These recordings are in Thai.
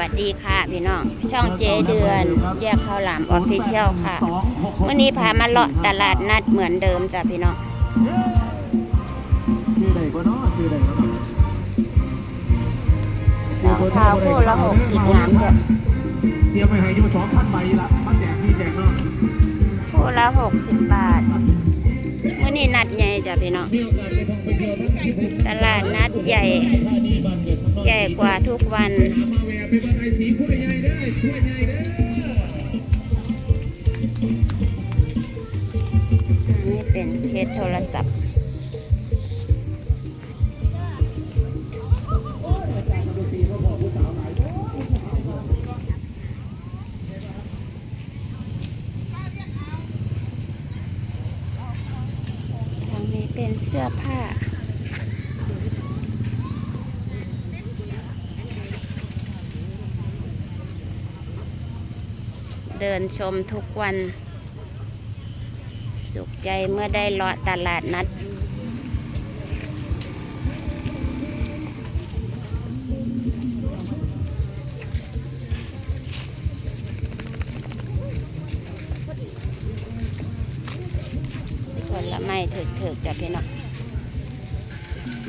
วัสดีค่ะพี่น้อง ช่องเจเดือนแยกข้าวหลามออฟฟิเชียลค่ะวันนี้พามาเลาะตลาดนัดเหมือนเดิมจ้ะพี่น้องชื่อใดก็เนาะชื่อใดก็เนาะรองเท้าคู่ละหกสิบงามจ้ะเตรียมไปให้อยู่สองพันใบละมาแจกพี่แจกน้องคู่ละหกสิบบาทวั นี่นัดใหญ่จ้ะพี่น้องตลาดนัดใหญ่ ใหญ่กว่าทุกวันนี่เป็นเคสโทรศัพท์ เป็นเสื้อผ้า เดินชมทุกวัน สุขใจเมื่อได้เลาะตลาดนัด ลไม้ถึกจ้ะพี่น้อง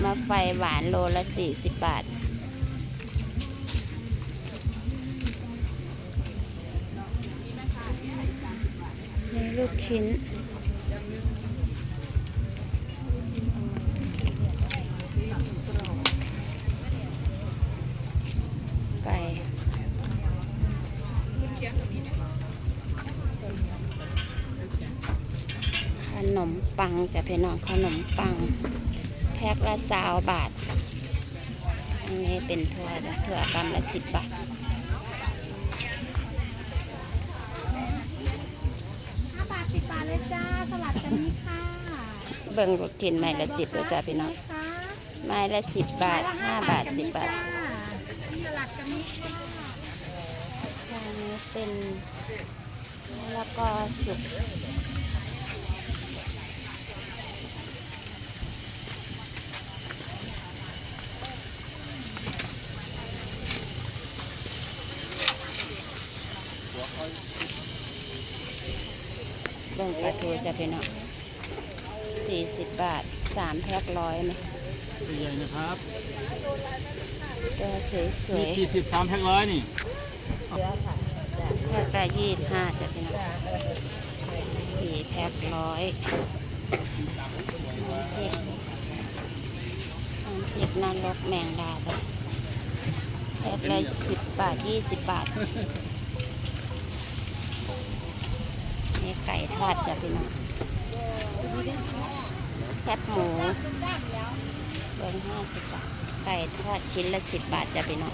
มาไฟหวานโลละสี่สิบบาทมีลูกชิ้น มปังจะพี่น้องขนมปัง แพ็คละสาวบาท อันนี้เป็นถั่วจ้ะถั่วกำละสิบบาทห้าบาทสิบบาทเลยจ้าสลัดกันนี้ค่ะเบิ่งลูกชิ้นไม้ละสิบเลยจ้ะพี่น้องคะไม้ละสิบบาทห้าบาทสิบบาทสลัดกันนี้ค่ะอันนี้เป็นมะละกอสุก เบิ่งปลาทูจะเป็นเนาะสี่สิบบาทสามแพ็คร้อยไหมใหญ่นะครับตัวสวยสวมียสี่สิบสามแพ็คร้อยนี่แพ็คละยี่สิบห้าจะเป็นเนาะสี่แพ็คร้อยน้ำพริกน้ำพริกนรกแมงดาจ้ะแพ็คละสิบบาทยี่สิบบาท นี่ ไก่ทอดจะเป็นเนาะแคบหมูเบิ้งห้าสิบบาท ไก่ทอดชิ้นละสิบบาทจะเป็นเนาะ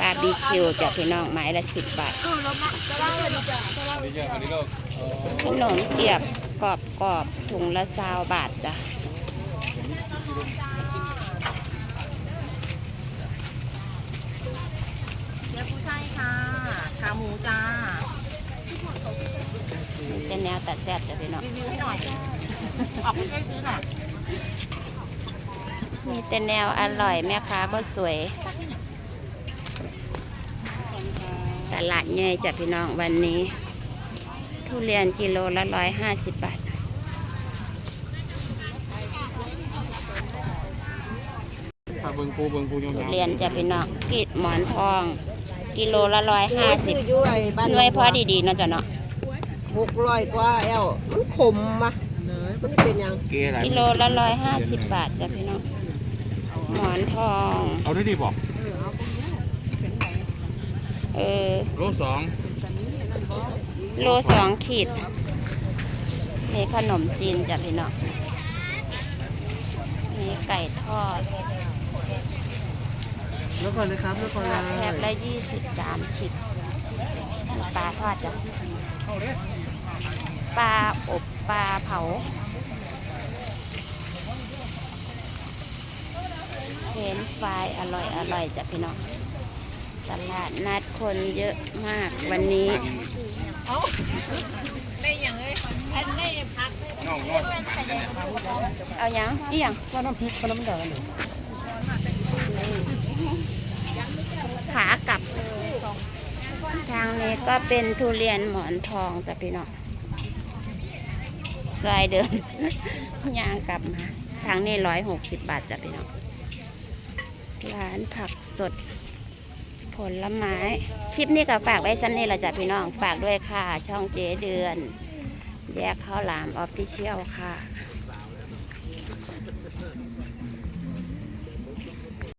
บาร์บีคิวจากพี่น้องไม้ละสิบบาทขนมเกียบกรอบกรอบๆถุงละซาวบาทจ้ะ เดี๋ยวผู้ชายค่ะ ขาหมูจ้ามันเป็นแนวตัดแซ่บจ้ะพี่น้อง รีวิวให้หน่อย ออกไปใกล้ซื้อหน่อย มีแต่แนวอร่อยแม่ค้าก็สวย ตลาดใหญ่จ้ะพี่น้องวันนี้ ทุเรียนกิโลละร้อยห้าสิบบาท ฝาก เบิงปูเบิงปูยองทุเรียนจะพี่น้องกีดหมอนทอง กิโลละร้อยห้าสิบอยู่ไอ้บ้านหน่วยพอดีๆเนาะจ้ะเนาะหกร้อยกว่าแอลมันขมมะมันเป็นหยังเกอะไรกิโลละร้อยห้าสิบบาทจ้ะพี่น้องหมอนทอง เอาได้ดีบอกเออ โลสองโลสองขีดนี่ขนมจีนจ้ะพี่น้องนี่ไก่ทอด แล้วก่อนนะครับแล้วก่อนแพ็คละยี่สิบสามสิบปลาทอดจ้ะปลาอบปลาเผาเห็นไฟรายอร่อยอร่อยจ้ะพี่น้องตลาดนัดคนเยอะมากวันนี้ได้ยังเลยเอาหยังอีหยังก็น้ำพริกก็น้ำแดง ขากลับ ทางนี้ก็เป็นทุเรียนหมอนทองจ้ะพี่น้องซอยเดิมย่างกลับมา ทางนี้ร้อยหกสิบบาทจ้ะพี่น้องร้านผักสด ผลไม้ คลิปนี้ก็ฝากไว้ซ้ำนี่แหละจ้ะพี่น้อง ฝากด้วยค่ะ ช่องเจเดือน แยกข้าวหลามออฟฟิเชียลค่ะ